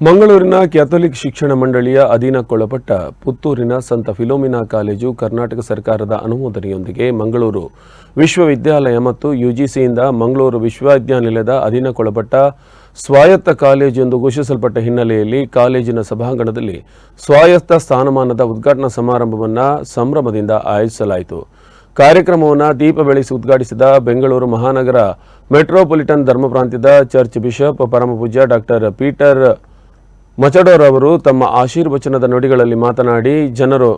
ಮಂಗಳೂರಿನ ಕ್ಯಾಥೋಲಿಕ್ ಶಿಕ್ಷಣ ಮಂಡಳಿಯ ಅಧೀನಕ್ಕೊಳಪಟ್ಟ ಪುತ್ತೂರಿನ ಸಂತ ಫಿಲೋಮಿನಾ ಕಾಲೇಜು ಕರ್ನಾಟಕ ಸರ್ಕಾರದ ಅನುಮೋದನೆಯೊಂದಿಗೆ ಮಂಗಳೂರು ವಿಶ್ವವಿದ್ಯಾಲಯ ಮತ್ತು ಯುಜಿಸಿಯಿಂದ ಮಂಗಳೂರು ವಿಶ್ವವಿದ್ಯಾನಿಲಯದ ಅಧೀನಕ್ಕೊಳಪಟ್ಟ ಸ್ವಾಯತ್ತ ಕಾಲೇಜು ಎಂದು ಘೋಷಿಸಲ್ಪಟ್ಟ ಹಿನ್ನೆಲೆಯಲ್ಲಿ ಕಾಲೇಜಿನ ಸಭಾಂಗಣದಲ್ಲಿ ಸ್ವಾಯತ್ತ ಸ್ಥಾನಮಾನದ ಉದ್ಘಾಟನಾ ಸಮಾರಂಭವನ್ನು ಸಂಭ್ರಮದಿಂದ ಆಯೋಜಿಸಲಾಯಿತು. ಕಾರ್ಯಕ್ರಮವನ್ನು ದೀಪ ಬೆಳೆಸಿ ಉದ್ಘಾಟಿಸಿದ ಬೆಂಗಳೂರು ಮಹಾನಗರ ಮೆಟ್ರೋಪಾಲಿಟನ್ ಧರ್ಮ ಪ್ರಾಂತ್ಯದ ಚರ್ಚ್ ಬಿಷಪ್, ಪರಮಪೂಜ್ಯ ಡಾಕ್ಟರ್ ಪೀಟರ್ ಮಚಡೋರ್ ಅವರು ತಮ್ಮ ಆಶೀರ್ವಚನದ ನುಡಿಗಳಲ್ಲಿ ಮಾತನಾಡಿ, ಜನರು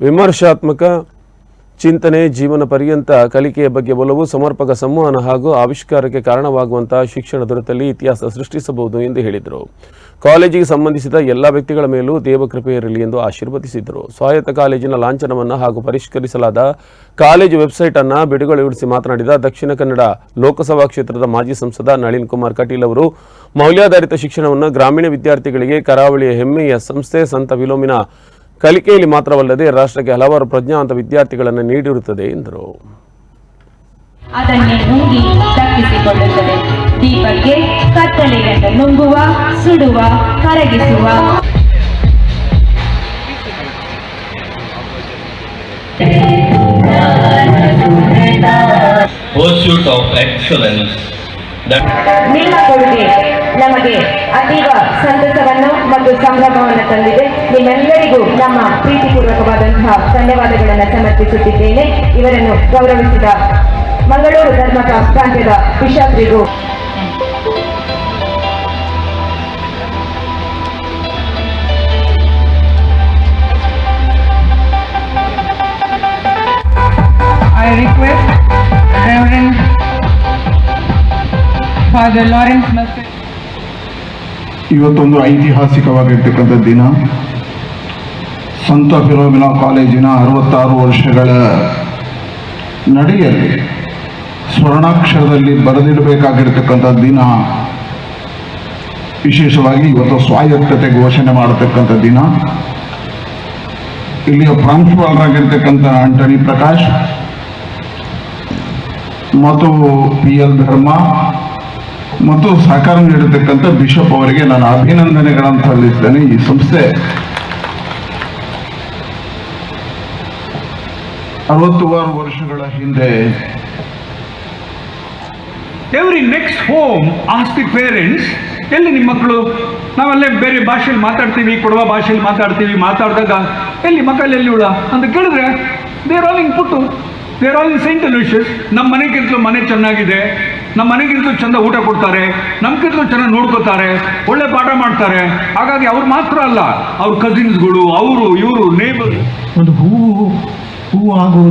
ವಿಮರ್ಶಾತ್ಮಕ ಚಿಂತನೆ ಜೀವನ ಪರ್ಯಂತ ಕಲಿಕೆಯ ಬಗ್ಗೆ ಒಲವು, ಸಮರ್ಪಕ ಸಂವಹನ ಹಾಗೂ ಆವಿಷ್ಕಾರಕ್ಕೆ ಕಾರಣವಾಗುವಂತಹ ಶಿಕ್ಷಣ ದೊರೆತಲ್ಲಿ ಇತಿಹಾಸ ಸೃಷ್ಟಿಸಬಹುದು ಎಂದು ಹೇಳಿದರು. ಕಾಲೇಜಿಗೆ ಸಂಬಂಧಿಸಿದ ಎಲ್ಲ ವ್ಯಕ್ತಿಗಳ ಮೇಲೂ ದೇವಕೃಪೆ ಇರಲಿ ಎಂದು ಆಶೀರ್ವದಿಸಿದರು. ಸ್ವಾಯತ್ತ ಕಾಲೇಜಿನ ಲಾಂಛನವನ್ನು ಹಾಗೂ ಪರಿಷ್ಕರಿಸಲಾದ ಕಾಲೇಜು ವೆಬ್ಸೈಟ್ ಅನ್ನು ಬಿಡುಗಡೆಗೊಳಿಸಿ ಮಾತನಾಡಿದ ದಕ್ಷಿಣ ಕನ್ನಡ ಲೋಕಸಭಾ ಕ್ಷೇತ್ರದ ಮಾಜಿ ಸಂಸದ ನಳಿನ್ ಕುಮಾರ್ ಕಟೀಲ್ ಅವರು, ಮೌಲ್ಯಾಧಾರಿತ ಶಿಕ್ಷಣವನ್ನು ಗ್ರಾಮೀಣ ವಿದ್ಯಾರ್ಥಿಗಳಿಗೆ ಕರಾವಳಿಯ ಹೆಮ್ಮೆಯ ಸಂಸ್ಥೆ ಸಂತ ವಿಲೋಮಿನ ಕಲಿಕೆಯಲ್ಲಿ ಮಾತ್ರವಲ್ಲದೆ ರಾಷ್ಟ್ರಕ್ಕೆ ಹಲವಾರು ಪ್ರಜ್ಞಾವಂತ ವಿದ್ಯಾರ್ಥಿಗಳನ್ನು ನೀಡಿರುತ್ತದೆ ಎಂದರು. ದೀಪಕ್ಕೆ ಕತ್ತಲೆಯನ್ನು ನುಂಗುವ ಸುಡುವ ಕರಗಿಸುವ. ನಿಮ್ಮ ಕೊಡುಗೆ ನಮಗೆ ಅತೀವ ಸಂತಸವನ್ನು ಮತ್ತು ಸಂಭ್ರಮವನ್ನು ತಂದಿದೆ. ನಿಮ್ಮೆಲ್ಲರಿಗೂ ನಮ್ಮ ಪ್ರೀತಿಪೂರ್ವಕವಾದಂತಹ ಧನ್ಯವಾದಗಳನ್ನು ಸಮರ್ಪಿಸುತ್ತಿದ್ದೇನೆ. ಇವರನ್ನು ಗೌರವಿಸಿದ ಮಂಗಳೂರು ಧರ್ಮದ ಪ್ರಾಂತ್ಯದ ಬಿಷಪ್ರಿಗೂ Father Lawrence Master. ಇವತ್ತೊಂದು ಐತಿಹಾಸಿಕವಾಗಿರ್ತಕ್ಕಂಥ ದಿನ. ಸಂತ ಫಿರೋಮಿನಾ ಕಾಲೇಜಿನ ಅರವತ್ತಾರು ವರ್ಷಗಳ ನಡೆಯಲ್ಲಿ ಸ್ವರ್ಣಾಕ್ಷರದಲ್ಲಿ ಬರೆದಿಡಬೇಕಾಗಿರ್ತಕ್ಕಂಥ ದಿನ. ವಿಶೇಷವಾಗಿ ಇವತ್ತು ಸ್ವಾಯತ್ತತೆ ಘೋಷಣೆ ಮಾಡತಕ್ಕಂಥ ದಿನ. ಇಲ್ಲಿಯ ಪ್ರಾಂಶುಪಾಲರಾಗಿರ್ತಕ್ಕಂಥ ಆಂಟನಿ ಪ್ರಕಾಶ್ ಮತ್ತು ಪಿ ಎಲ್ ಧರ್ಮ ಮತ್ತು ಸಹಕಾರ ನೀಡತಕ್ಕಂಥ ಬಿಷಪ್ ಅವರಿಗೆ ನಾನು ಅಭಿನಂದನೆಗಳನ್ನು ಸಲ್ಲಿಸ್ತೇನೆ. ಈ ಸಂಸ್ಥೆ ಅರವತ್ತಾರು ವರ್ಷಗಳ ಹಿಂದೆ every next home as the parents ಎಲ್ಲಿ ನಿಮ್ಮ ಮಕ್ಕಳು? ನಾವಲ್ಲೇ ಬೇರೆ ಭಾಷೆಯಲ್ಲಿ ಮಾತಾಡ್ತೀವಿ, ಕೊಡುವ ಭಾಷೆಯಲ್ಲಿ ಮಾತಾಡ್ತೀವಿ, ಮಾತಾಡಿದಾಗ ಎಲ್ಲಿ ಮಕ್ಕಳು ಎಲ್ಲಿ ಉಳ? ಅಂತ ಕೇಳಿದ್ರೆ there all in puttu there all in Saint Aloysius ನಮ್ಮ ಮನೆಗಿಂತಲೂ ಮನೆ ಚೆನ್ನಾಗಿದೆ. ನಮ್ಮ ಮನೆಗಿಂತಲೂ ಚಂದ ಊಟ ಕೊಡ್ತಾರೆ, ನಮ್ಗಿಂತಲೂ ಚೆನ್ನಾಗಿ ನೋಡ್ಕೋತಾರೆ ಒಳ್ಳೆ ಪಾಠ ಮಾಡ್ತಾರೆ. ಹಾಗಾಗಿ ಅವ್ರು ಮಾತ್ರ ಅಲ್ಲ, ಅವ್ರ ಕಸಿನ್ಸ್ಗಳು ಅವರು, ಇವರು ನೇಬರ್ ಒಂದು ಹೂವು ಹೂವು ಆಗುವ